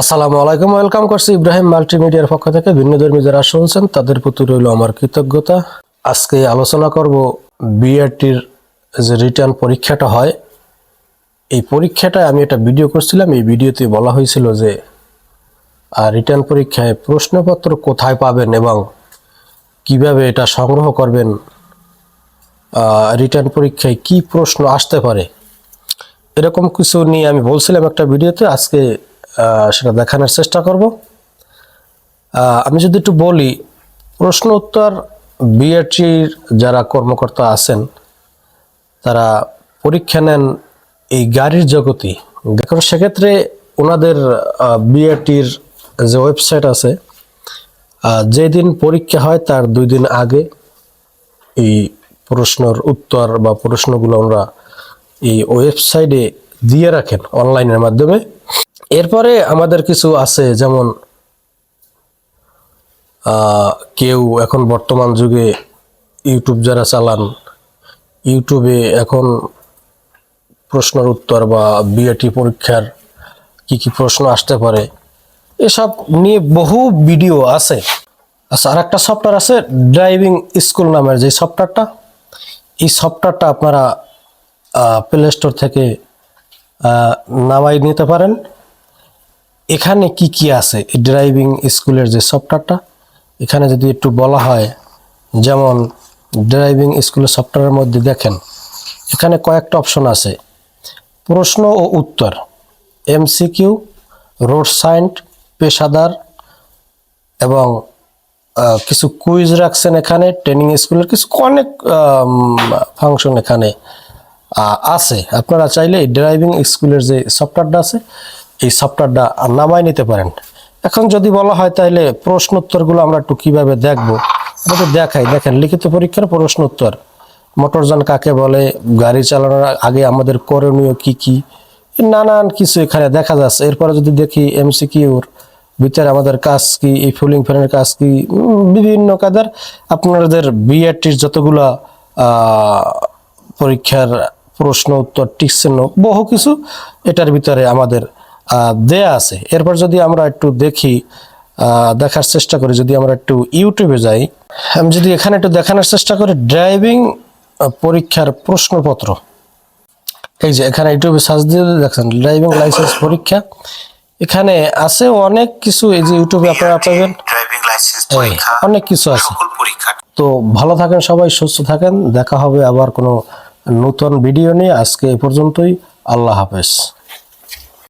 আসসালামু আলাইকুম, ওয়েলকাম করছি ইব্রাহিম মাল্টিমিডিয়ার পক্ষ থেকে। ভিন্ন ধর্মী যারা শুনছেন, তাদের প্রতি রইল আমার কৃতজ্ঞতা। আজকে আলোচনা করব বিআরটির যে রিটার্ন পরীক্ষাটা হয়। এই পরীক্ষাটা আমি একটা ভিডিও করছিলাম। এই ভিডিওতে বলা হয়েছিল যে রিটার্ন পরীক্ষায় প্রশ্নপত্র কোথায় পাবেন এবং কীভাবে এটা সংগ্রহ করবেন রিটার্ন পরীক্ষায় কি প্রশ্ন আসতে পারে। এরকম কিছু নিয়ে আমি বলছিলাম একটা ভিডিওতে আজকে সেটা দেখানোর চেষ্টা করব। আমি যদি একটু বলি, প্রশ্ন উত্তর বিএটির যারা কর্মকর্তা আছেন, তারা পরীক্ষা নেন এই গাড়ির জগতি। দেখুন সেক্ষেত্রে ওনাদের বিএটির যে ওয়েবসাইট আছে যেদিন পরীক্ষা হয় তার দুই দিন আগে এই প্রশ্নর উত্তর বা প্রশ্নগুলো আমরা এই ওয়েবসাইটে দিয়ে রাখেন, অনলাইনের মাধ্যমে। এরপরে আমাদের কিছু আছে, যেমন কেউ এখন বর্তমান যুগে ইউটিউব যারা চালান, ইউটিউবে এখন প্রশ্নের উত্তর বা বিএটি পরীক্ষার কি কি প্রশ্ন আসতে পারে, এসব নিয়ে বহু ভিডিও আছে। আচ্ছা আর একটা সফটওয়্যার আছে ড্রাইভিং স্কুল নামের যে সফটওয়্যারটা এই সফটওয়্যারটা আপনারা প্লে স্টোর থেকে নামাই নিতে পারেন। এখানে কি কি আছে? ড্রাইভিং স্কুলের যে সফটওয়্যারটা এখানে যদি একটু বলা হয়, যেমন ড্রাইভিং স্কুলের সফটওয়্যারের মধ্যে দেখেন, এখানে কয়েকটা অপশন আছে। প্রশ্ন ও উত্তর এমসিকিউ রোড সাইন্ট পেশাদার, এবং কিছু কুইজ রাখছেন এখানে ট্রেনিং স্কুলের কিছু অনেক ফাংশন এখানে আছে। আপনারা চাইলে ড্রাইভিং স্কুলের যে সফটওয়্যারটা আছে এই সফটওয়্যারটা নামাই নিতে পারেন। এখন যদি বলা হয় তাহলে প্রশ্ন উত্তরগুলো আমরা একটু কীভাবে দেখব? আমাদের দেখাই, দেখেন, লিখিত পরীক্ষার প্রশ্ন উত্তর মোটরযান কাকে বলে? গাড়ি চালানোর আগে আমাদের করণীয় কি কি? নানান কিছু এখানে দেখা যাচ্ছে। এরপরে যদি দেখি এমসিকিউর ভিতরে আমাদের কাজ কি, এই ফুলিং ফ্যানের কাজ কি বিভিন্ন কাদের আপনাদের বিআরটির যতগুলা পরীক্ষার প্রশ্ন উত্তর টিকচিহ্ন, বহু কিছু এটার ভিতরে আমাদের দেয়া আছে। এরপর যদি আমরা একটু দেখি দেখার চেষ্টা করি যদি আমরা একটু ইউটিউবে যাই। আমি যদি এখানে একটু দেখানোর চেষ্টা করি ড্রাইভিং পরীক্ষার প্রশ্নপত্র। এই যে এখানে ইউটিউবে সার্চ দিয়ে দেখছেন ড্রাইভিং লাইসেন্স পরীক্ষা। এখানে আছে অনেক কিছু এই যে ইউটিউবে আপনারা পাবেন। ড্রাইভিং লাইসেন্স এই, পরীক্ষা অনেক কিছু আছে। তো ভালো থাকেন সবাই সুস্থ থাকেন। দেখা হবে আবার কোনো নতুন ভিডিও নিয়ে। আজকে এ পর্যন্তই। আল্লাহ হাফেজ।